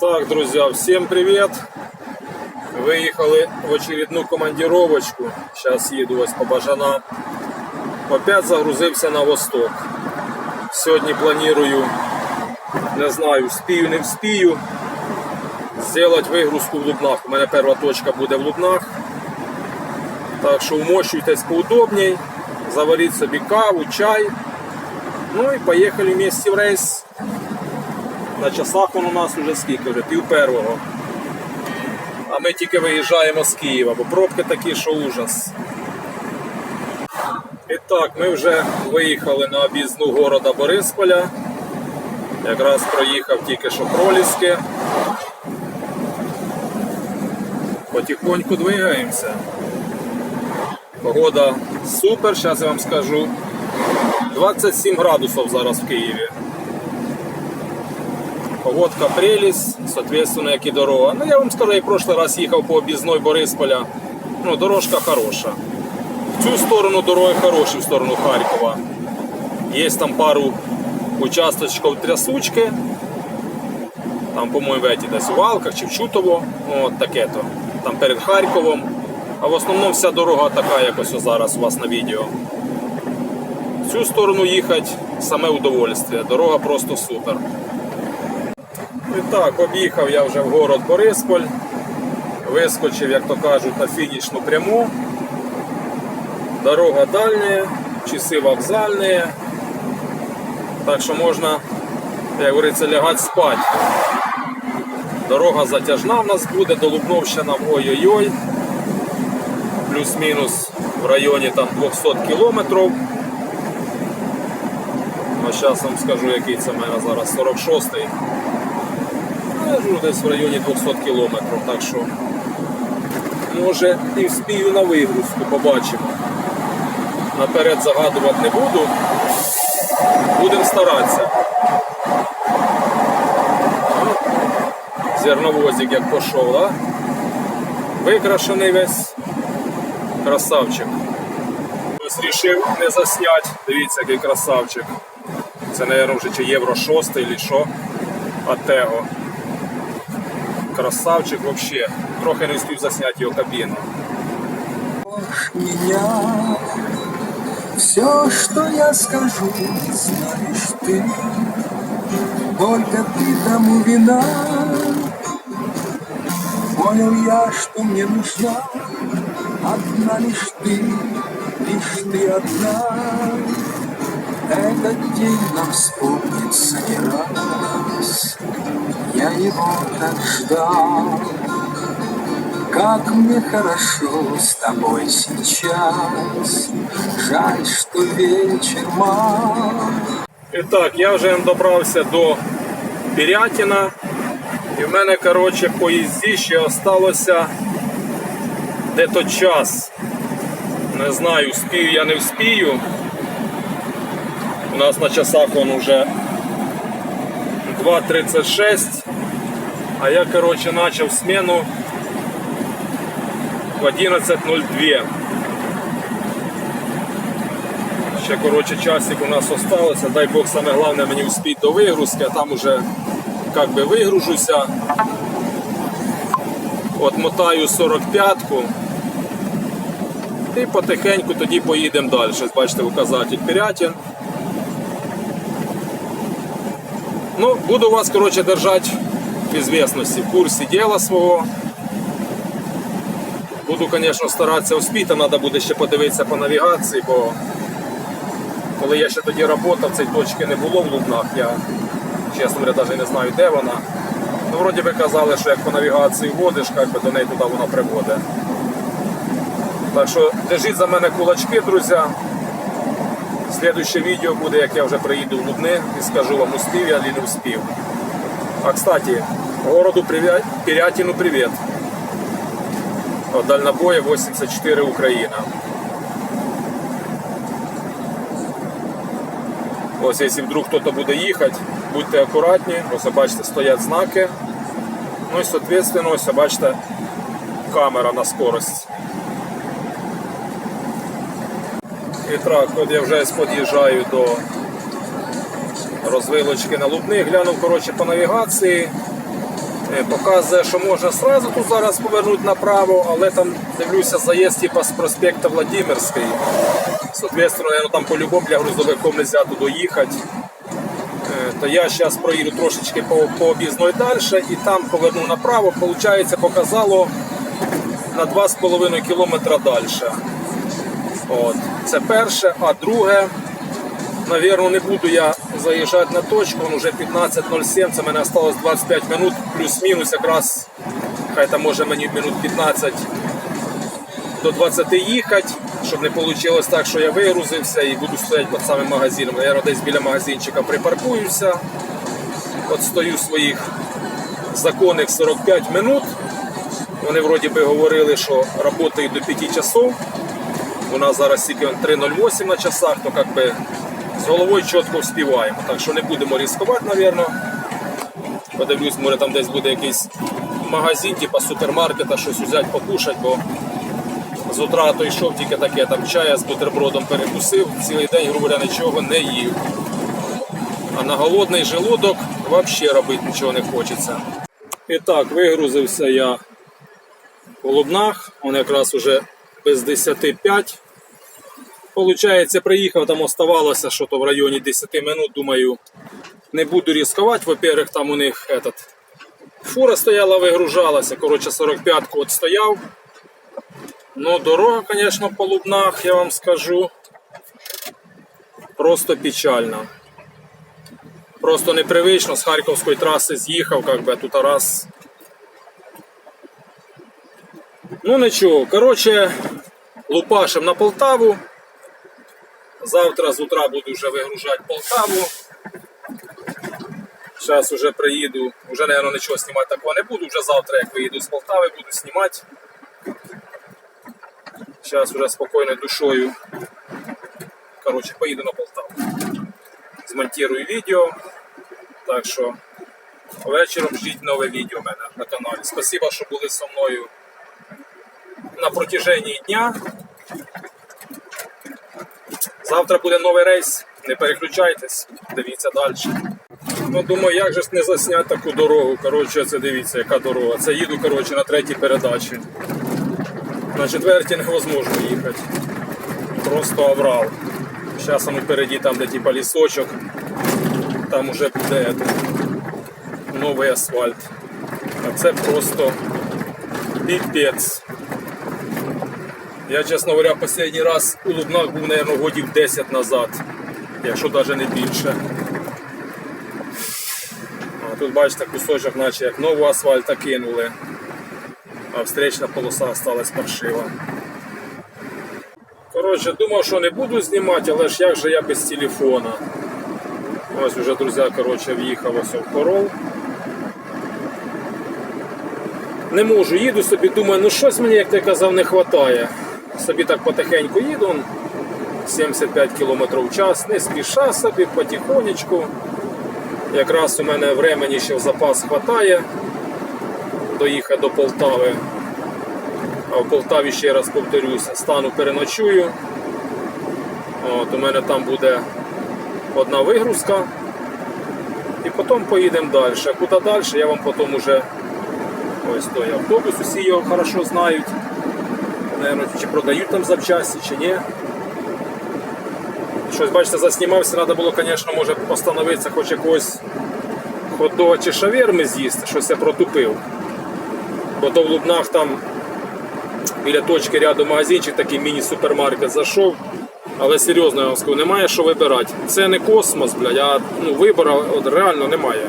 Так, друзья, всем привет! Выехали в очередную командировочку. Сейчас еду ось по Бажана. Опять загрузився на восток. Сьогодні планую, не знаю, вспію, не вспію, зробити вигрузку в Лубнах. У мене перша точка буде в Лубнах. Так що умощуйтесь поудобней, заваріть собі каву, чай. Ну і поїхали вместе в рейс. На часах он у нас вже скільки вже, пів первого. А ми тільки виїжджаємо з Києва, бо пробки такі, що ужас. І так, ми вже виїхали на об'їзну города Борисполя. Якраз проїхав тільки що проліски. Потихоньку двигаємося. Погода супер, зараз я вам скажу. 27 градусів зараз в Києві. Погодка прелість, соответственно, як і дорога. Ну, я вам скажу, я в прошлый раз їхав по об'їзної Борисполя. Ну, дорожка хороша. В цю сторону дороги хороші, в сторону Харкова. Є там пару участочків трясучки. Там, по-моєму, десь у Валках чи в Чутово. От таке то. Там перед Харковом. А в основному вся дорога така, як ось зараз у вас на відео. В цю сторону їхати саме удовольствие. Дорога просто супер. І так, об'їхав я вже в город Борисполь, вискочив, як то кажуть, на фінішну пряму. Дорога дальня, часи вокзальні. Так що можна, як говориться, лягати спати. Дорога затяжна в нас буде, до Лубновщина ой-ой-ой. Плюс-мінус в районі там 200 кілометрів. Зараз вам скажу, який це в мене зараз 46-й. Лежу десь в районі 200 кілометрів, так що може і вспію на вигрузку, побачимо. Наперед загадувати не буду. Будемо старатися. Ну, Зерновозик як пішов, да? Викрашений весь красавчик. Ось рішив не засняти. Дивіться, який красавчик. Це, мабуть, вже чи євро 6 чи що. Атего красавчик вообще. Трохи не встиг засняти його кабіну. меня Все, что я скажу, знаешь ты Только ты тому вина Понял я, что мне нужна Одна лишь ты, лишь ты одна Этот день нам вспомнится не раз Я его так ждал как мне хорошо с тобой сейчас Жаль, что вечер мал І так, я вже добрався до Пірятіна. І в мене, коротше, по їзді ще осталося де-то час. Не знаю, вспію я не вспію. У нас на часах он уже 2.36. А я, коротше, почав зміну в 11.02. Ще коротше часик у нас осталося. Дай Бог саме головне мені успіть до вигрузки, а там уже як би вигружуся. От мотаю 45-ку. І потихеньку тоді поїдемо далі. Бачите, указатель Пірятін. Ну, буду вас, коротше, держати в известности, в курсі діла свого. Буду, звісно, старатися успіти, треба буде ще подивитися по навігації, бо коли я ще тоді працював, цієї точки не було в Лубнах. Я, чесно говоря, навіть не знаю, де вона. Ну, вроді би казали, що як по навігації вводиш, як би до неї туди вона приводить. Так що держіть за мене кулачки, друзі. Слідуще відео буде, як я вже приїду в Лубни і скажу вам, успів я чи не успів. А, кстати, городу Пірятіну привіт. Дальнобоя 84 Україна. Ось, якщо вдруг хтось буде їхати, будьте акуратні, ось бачите, стоять знаки. Ну і, соответственно, ось бачите, камера на скорость. І от я вже під'їжджаю до розвилочки на Лубни, глянув коротше, по навігації. Е, Показує, що можна сразу тут зараз повернути направо, але там дивлюся заїзд типа з проспекту Владимирський. Соответственно, наверное, там по-любому для грузовиком не можна туди їхати. Е, То я зараз проїду трошечки по, по об'їзної далі і там поверну направо. Получається, показало на 2,5 кілометра далі. От. Це перше, а друге, Навірно, не буду я заїжджати на точку, він вже 15.07, це мене залишилось 25 минут, плюс-мінус якраз, хай там може мені минут 15 до 20 їхати, щоб не вийшло так, що я вигрузився і буду стояти під самим магазином. Я десь біля магазинчика припаркуюся, от стою своїх законних 45 минут. Вони вроді би говорили, що працюють до 5 часов. У нас зараз тільки 3.08 на часах, то би з головою чітко вспіваємо. Так що не будемо ризикувати, мабуть. Подивлюсь, може там десь буде якийсь магазин, типу супермаркета, щось взяти, покушати, бо з утра то йшов тільки таке, там чая з бутербродом перекусив, цілий день, грубо говоря, нічого не їв. А на голодний желудок взагалі робити нічого не хочеться. І так, вигрузився я в Голубнах, він якраз уже без 10.05. Получається, приїхав, там оставалося, що то в районі 10 минут, думаю, не буду ризикувати. Во-первых, там у них этот, фура стояла, вигружалася. Коротше, 45-ку от стояв. Ну, дорога, звісно, по Лубнах, я вам скажу. Просто печально. Просто непривично з Харківської траси з'їхав, як би тут раз. Ну нічого, коротше, лупашим на Полтаву. Завтра з утра буду вже вигружати Полтаву. Зараз вже приїду, вже, мабуть, нічого знімати такого не буду. Вже завтра, як виїду з Полтави, буду знімати. Зараз вже спокійною душою. Коротше, поїду на Полтаву. Змонтирую відео. Так що вечором ждіть нове відео в мене на каналі. Спасибо, що були зі мною на протяженні дня. Завтра буде новий рейс. Не переключайтесь, дивіться далі. Ну, думаю, як же не засняти таку дорогу. Коротше, це дивіться, яка дорога. Це їду коротше, на третій передачі. На четвертій невозможно їхати. Просто аврал. Зараз воно впереді там, де типа лісочок, там уже буде новий асфальт. А це просто піпець. Я, чесно говоря, останній раз у Лубнах був, мабуть, годів 10 назад, якщо навіть не більше. А тут бачите кусочок, наче як нового асфальта кинули, а встречна полоса сталася паршива. Коротше, думав, що не буду знімати, але ж як же я без телефона. Ось вже, друзі, коротше, в'їхав ось в коров. Не можу, їду собі, думаю, ну щось мені, як ти казав, не вистачає. Собі так потихеньку їду, 75 км в час, не спіша собі, потихонечку. Якраз у мене времени ще в запас вистачає доїхати до Полтави. А в Полтаві ще раз повторюся, стану переночую. От, у мене там буде одна вигрузка. І потім поїдемо далі. Куди далі, я вам потім уже ось той автобус, усі його хорошо знають. Наверно, чи продають там запчасті, чи ні. Щось, бачите, заснімався, треба було, звісно, може постановитися хоч якогось хот-дога чи шаверми з'їсти, щось я протупив. Бо то в Лубнах там біля точки рядом магазинчик, такий міні-супермаркет зайшов. Але серйозно я вам скажу, немає що вибирати. Це не космос, блядь, а ну, вибору от, реально немає.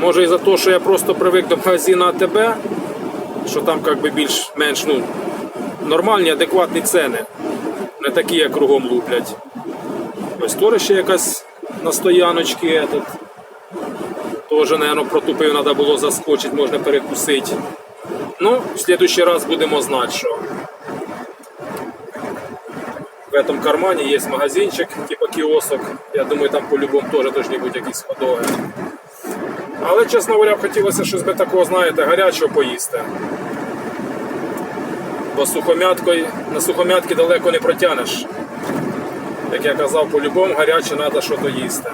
Може і за те, що я просто привик до магазину АТБ, що там як би більш-менш ну, нормальні, адекватні ціни. Не такі, як кругом луплять. Ось теж ще якась на стояночці. Этот. Теж, мабуть, протупив, треба було заскочити, можна перекусити. Ну, в следующий раз будемо знати, що в этом кармане є магазинчик, типа кіосок. Я думаю, там по-любому теж должны бути якісь ходоги. Але, чесно говоря, хотілося щось би такого, знаєте, гарячого поїсти. Бо сухомяткою, на сухомятки далеко не протягнеш. Як я казав, по-любому гаряче треба щось їсти.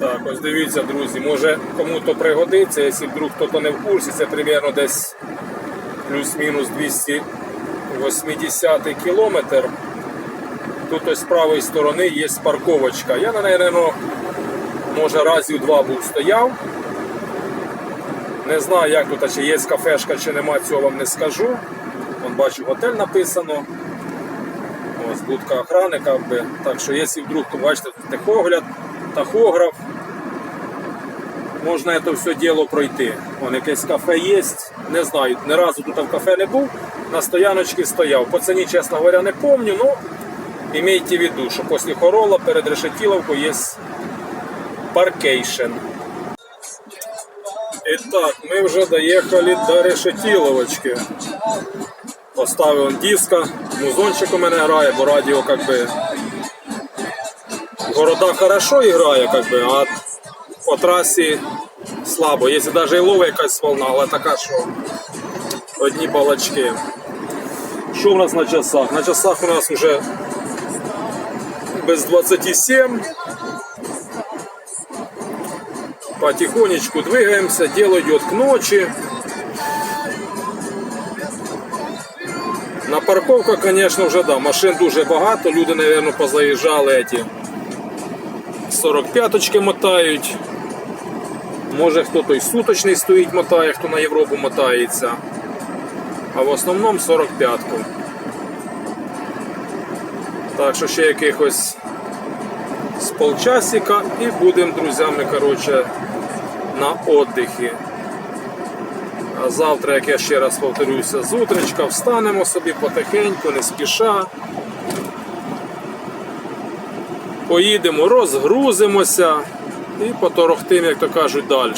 Так, ось дивіться, друзі, може кому-то пригодиться, якщо вдруг хто не в курсі, це примерно десь плюс-мінус 280 кілометр. Тут ось з правої сторони є парковочка. Я, напевно, може разів два був стояв. Не знаю, як тут, чи є кафешка, чи нема, цього вам не скажу. Вон бачу, готель написано. Ось будка охрани. Так що, якщо вдруг, то бачите, техогляд, тахограф, можна це все діло пройти. Вон якесь кафе є. Не знаю, ні разу тут в кафе не був, на стояночці стояв. По ціні, чесно говоря, не пам'ятаю, ну имейте в виду, що після Хорола перед Решетіловкою є паркейшн. Итак, мы уже доехали до Решетіловочки. Поставив он диска, музончик у мене грає, бо радіо как би в городах хорошо грає, как би, а по трасі слабо. Якщо навіть і лова якась волна, але така, що одні балачки. Що у нас на часах? На часах у нас вже без 27. Потихонечку двигаемся, дело идет к ночи. На парковках, конечно, вже да, машин дуже багато. Люди, наверное, позаїжджали эти 45-очки мотають. Може хто той суточний стоїть, мотає, хто на Європу мотається. А в основному 45-ку. Так що ще якихось з полчасика і будемо друзями коротше, на отдихі. А завтра, як я ще раз повторюся, з утречка встанемо собі потихеньку, не спіша. Поїдемо, розгрузимося і поторохтимо, як то кажуть, далі.